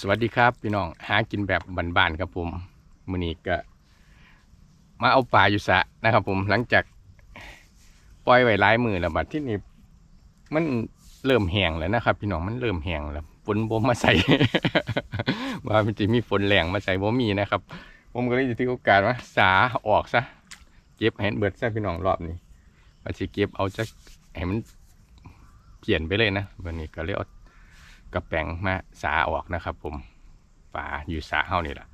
สวัสดีครับพี่น้องหากินแบบบานๆครับผมมือนี้ก็ มาเอาปลาอยู่สะนะครับผมหลังจากปล่อยไว้หลายมือแล้วบัดที่นี่มันเริ่มแห้งแล้วนะครับ พี่น้องมันเริ่มแห้งแล้วฝนบ่มาใส่ ว่ามันจะมีฝนแรงมาใส่บ่มีนะครับ ผมก็เลยจะถือโอกาสว่าสาออกซะเก็บให้เบิดซะพี่น้องรอบนี้ว่าสิเก็บเอาจะให้มันเปลี่ยนไปเลยนะวันนี้ก็เลยเอา กระแปงมาสาออกนะครับ ผมฝาอยู่สาเฮานี่แหละ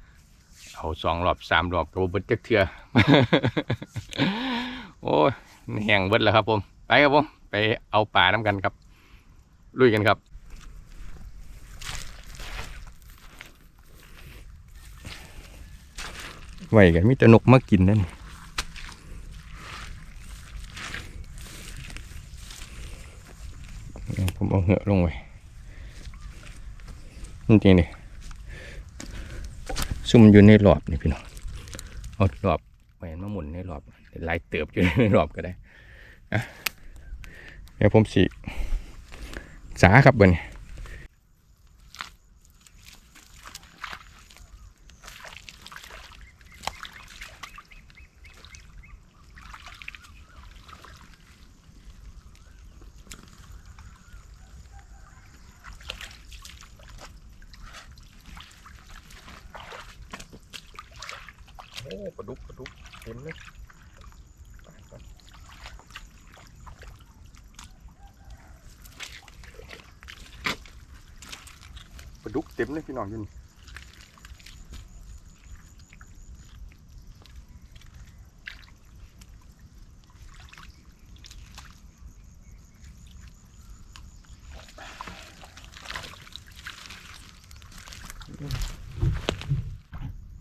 เอาสองรอบสามรอบก็บ่เบิดจักเทือโอ้ยแห้งเบิดแล้วครับ ผม ไปครับผมไปเอาป่าน้ำกันครับ ลุยกันครับไหวกันมีต่นกมากินนั่นผมเอาเหอะลงไว้ จริงๆนี่ซุ่มอยู่ในหลอบนี่พี่น้องเอาหลอบแหวนมาหมุนในหลอบหลายเติบอยู่ในหลอบก็ได้เดี๋ยวผมสิสาครับเบนโอ้ปลาดุกปลาดุกเต็มเลยปลาดุก เลยพี่น้องยิน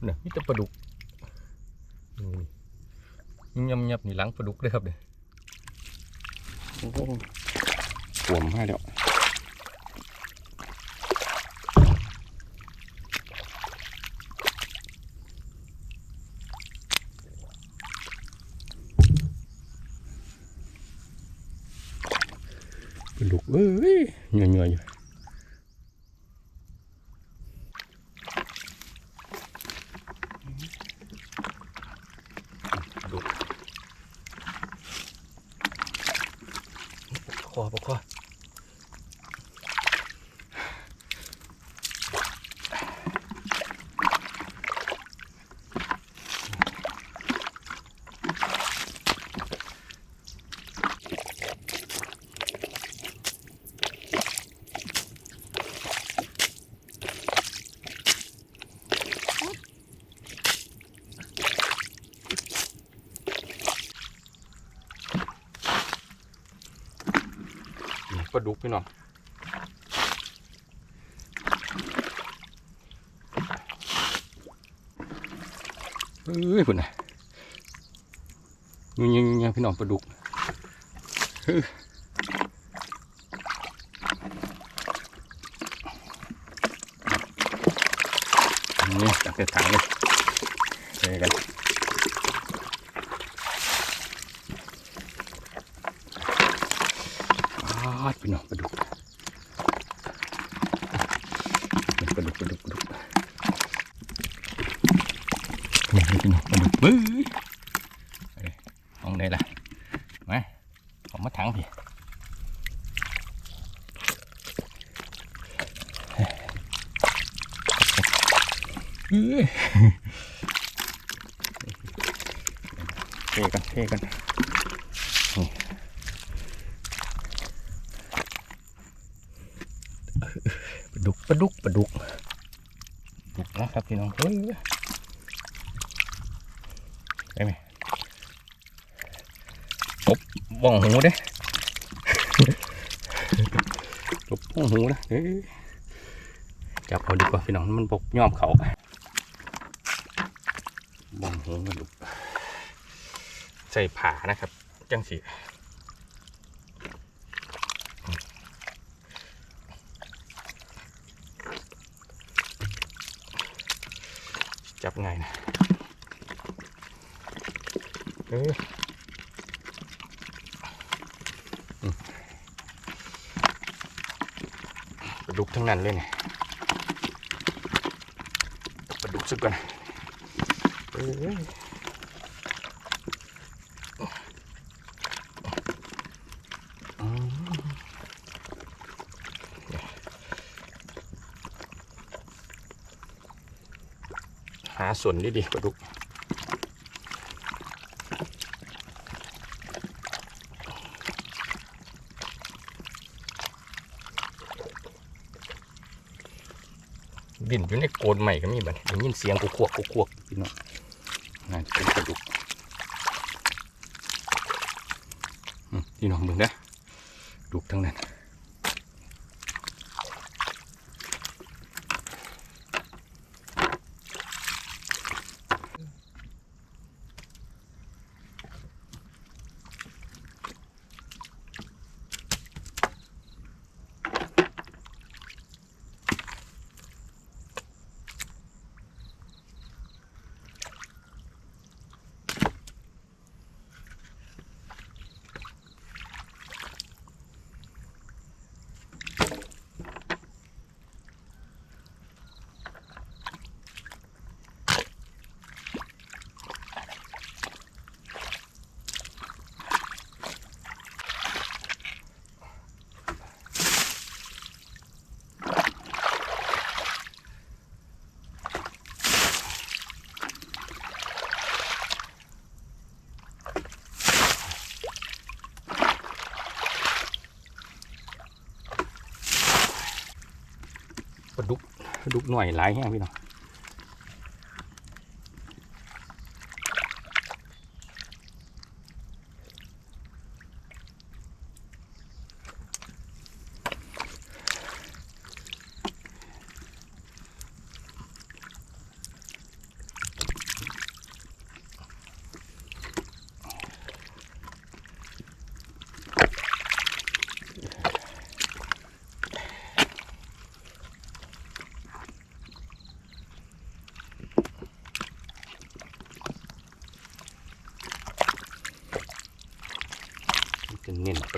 เนี่ยมีแต่ปลาดุกนี่ยำยับนี่หลังปลาดุกเลยครับเนี่ยโอ้โหหวมมากเดี๋ยวป ลาดุกเอ้ยเหนื่อยๆอยู่ปลาดุก คอปกคอนี่ป ลาดุกพี่น้องเอ้ยพุ่นนะยังยังยังพี่น้องปลาดุกนี่ตักแต่ถังเลยเจอกันอ้าว พี่น้องปลาดุกปลาดุกปลาดุกปลาดุกนี่พี่น้องปลาดุกเบ้ยเอ้ยมองได้ละมาเออกมาถังพี่เอ้ยเทกันเทกันนี่ปลา ดุกปลาดุกปลาดุกดุกนะครับพี่น้องเฮ้ยได้ไหมตบบ้องหูเด้ตบบ้องหูนะเอ้ยจับเอาดีกว่าพี่น้องมันบกย่อมเขาบ้องหูปลาดุกใส่ผานะครับ จังสี จับไงนะเออปลาดุกทั้งนั้นเลยเนี่ยปลาดุกสักกันเออ ส่วนดีๆปลาดุกบินอยู่ในโกนใหม่ก็มีบัดได้ยินเสียงกุกควกกุกควกพี่น้องนั่นเป็นปลาดุกพี่น้องมึงนะดุกทั้งนั้น หน่วยหลายแห้งพี่น้อง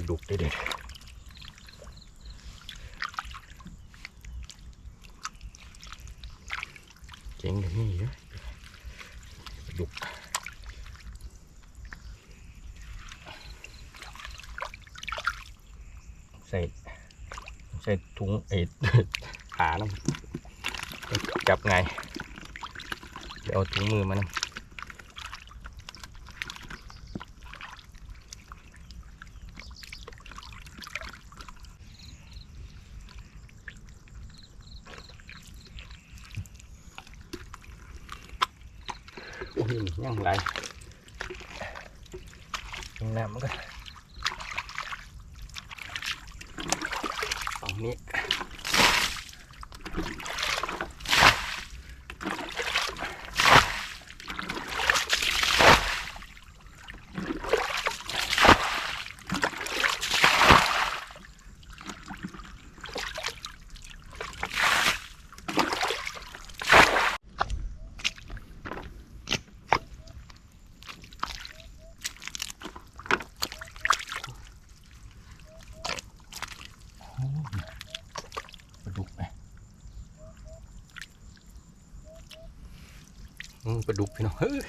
ดุกได้เด็ดเจ๋งแบบนี้เยอะดุกใส่ใส่ถุงเอ็ดขาแล้วจับไงเดี๋ยวเอาถุงมือมานะ ยยังไรกินน้ำมันก็ฝั่งนี้ปลาดุกไหมอืมป ลาดุกพี่น้องเฮ้ย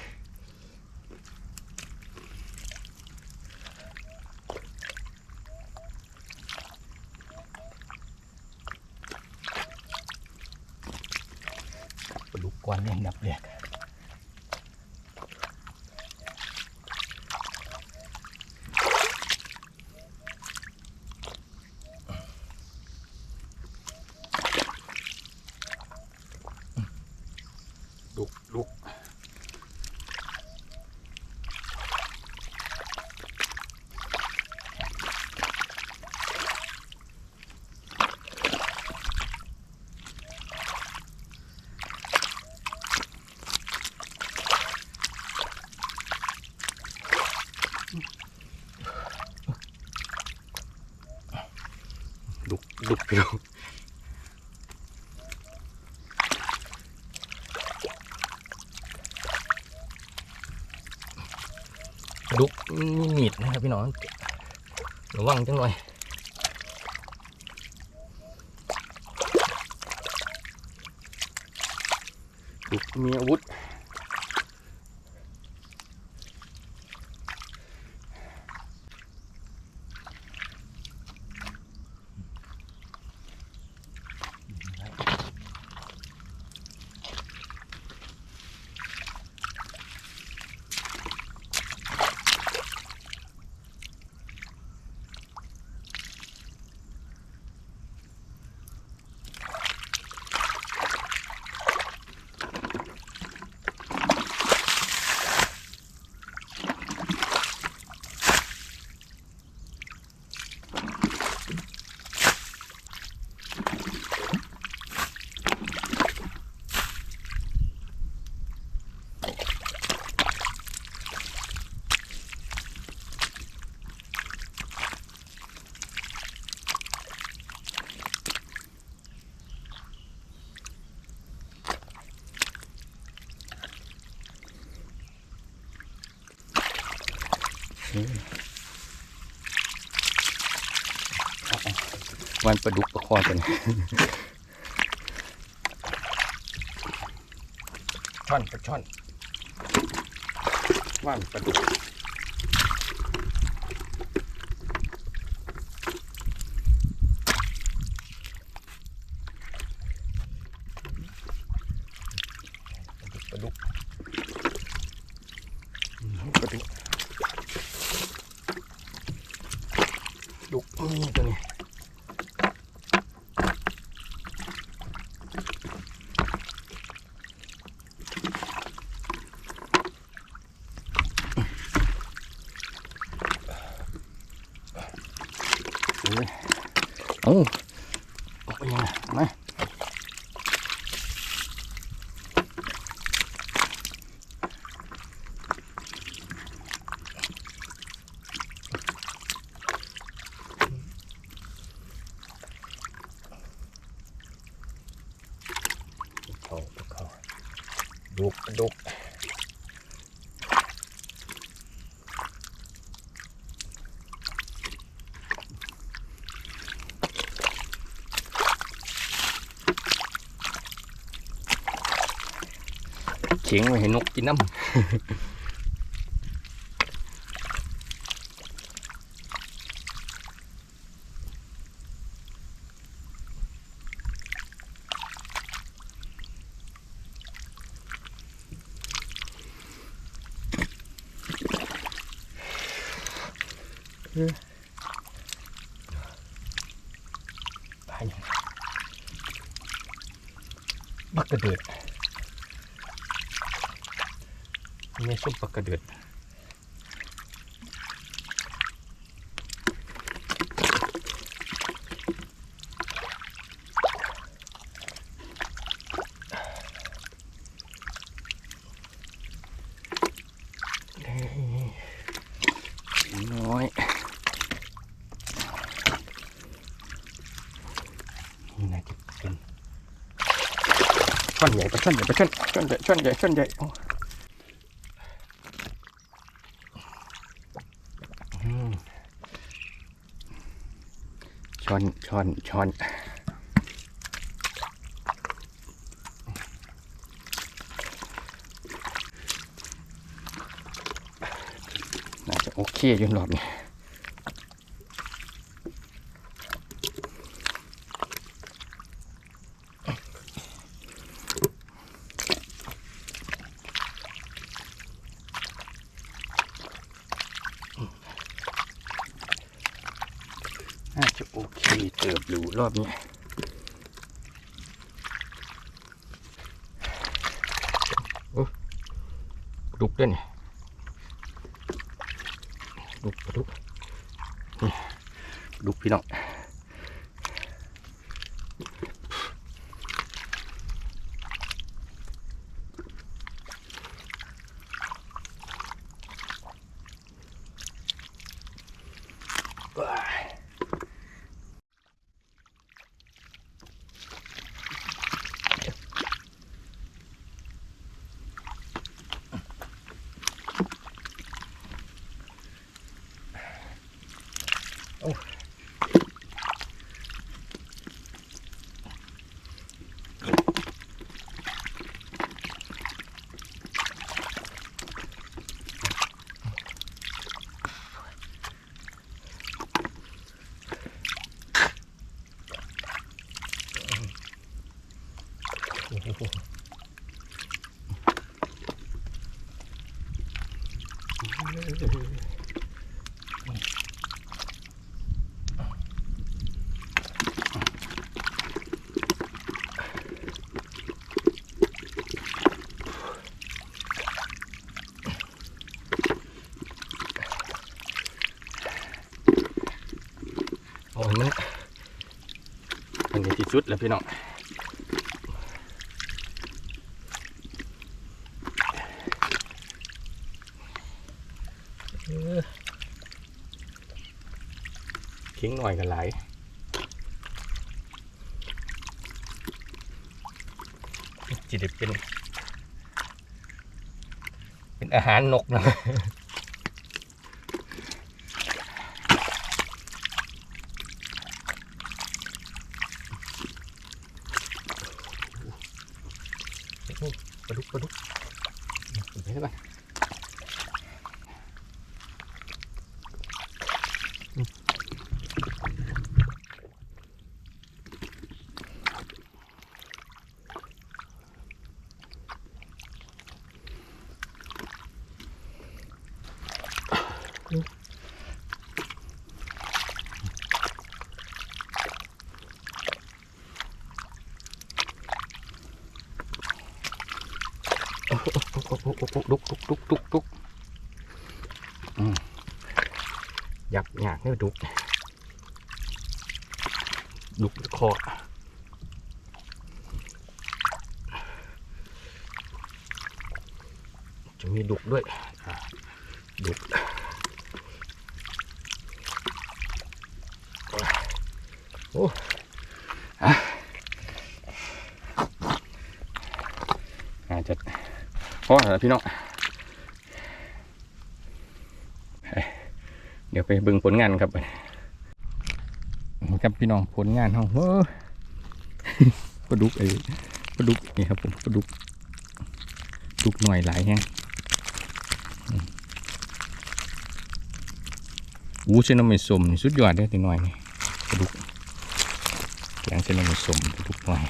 ปลาดุกกวนเนี่ยนับเรียกดุกดุก ดุกดุกพี่น้องดุกมีหนีดนะครับพี่น้องระวังจังหน่อยดุกมีอาวุธ วันประดุกประคอกันช่อนปลาช่อนว่านปลาดุกปลาดุกอืมปลาดุกดุกนี่ตัวนี้ เอ้ยเอาออกไปยังไงมาเขาเขาดุกดุก เฉียงไว้ให้นกกินน้ำตายยังบักกระเดือด นี่ซุ ปปลากระเดือดนี่น้อยนี่น่าจะเป็นช่อนใหญ่ปลาช่อนใหญ่ปลาช่อนช่อนใหญ่ช่อนใหญ่ช่อนใหญ่โอ้ อืม ช้อนช้อนช้อนน่าจะโอเคอยู่รอบนี้น่าจะโอเคเติบ อยู่รอบนี้ดุกด้วยนี่ดุกดุกดุกพี่น้อง โจุดแล้วพี่น้องทิ้งหน่อยกันหลายจิตเป็น เป็นอาหารนกนะ ปลาดุกปลาดุกไปแล้วกันโอ้โหโอ้โหโอ้โหดุกดุกดุกดุกดุกอืมหยับหยากเนี่ยดุก ดุกคอจะมีดุกด้วยอะดุกโอ้อะอาจจะพอแล้วพี่น้องเอ้ย เดี๋ยวไปเบิ่งผลงานครับครับพี่น้องผลงานเขาเฮ้อปลาดุกไอ้ปลาดุกนี่ครับผมปลาดุกดุกหน่อยหลายแฮงอู้เส้นน้ำมันสมสุดยอดเลยตีหน่อยนี่ปลาดุกแกงเส้นน้ำมันสมปลาดุกหน่อย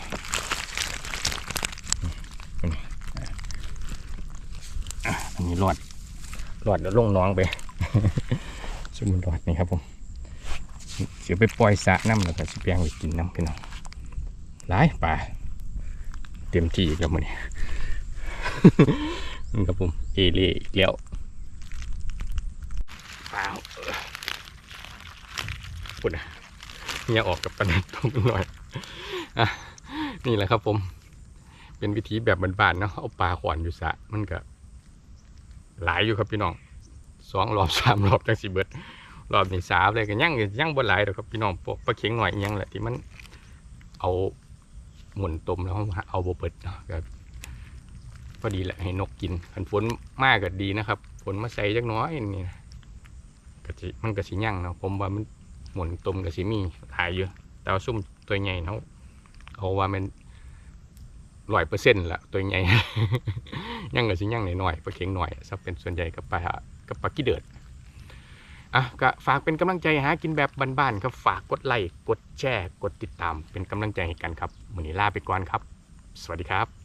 อันนี้รอดรอดแล้วลงน้องไป สมุนรอดนี่ครับผมเสียไปปล่อยสะน้ำแล้วก็สิแปลงไปกินน้ำพี่น้องหลายป่าเต็มที่อีกแล้วมันนี่นี่ครับผมเอเล่อีกแล้วว้าปุ่นนะเนี่ยออกกับประเด็นตรงหน่อยอะนี่แหละครับผม เป็นวิธีแบบบ้านๆเนาะเอาปลาขวานอยู่สะมันก็หลายอยู่ครับพี่น้อง สองรอบสามรอบจังสิเบิดรอบนี้สามเลยก็ยังยังบ่หลายดอกครับพี่น้องพวกปลาเข็งหน่อยยังแหละที่มันเอาหมุนต้มแล้วเอาบ่เปิดเนาะก็พอดีแหละให้นกกินคันฝนมากก็ดีนะครับฝนมาใส่จักน้อยนี่นะก็สิมันก็สิยั่งเนาะผมว่ามันหมุนต้มก็สิมีหายอยู่แต่ว่าซุ่มตัวใหญ่เนาะเอาว่ามันร้อยเปอร์เซ็นต์ละตัวใหญ่ ยังก็สิยังหน่อยๆปลาเข็งหน่อยซะเป็นส่วนใหญ่กับปลา กับปากี้เดือดอะก็ฝากเป็นกำลังใจหากินแบบบ้านๆครับฝากกดไลค์กดแชร์กดติดตามเป็นกำลังใจให้กันครับมือนี้ลาไปก่อนครับ สวัสดีครับ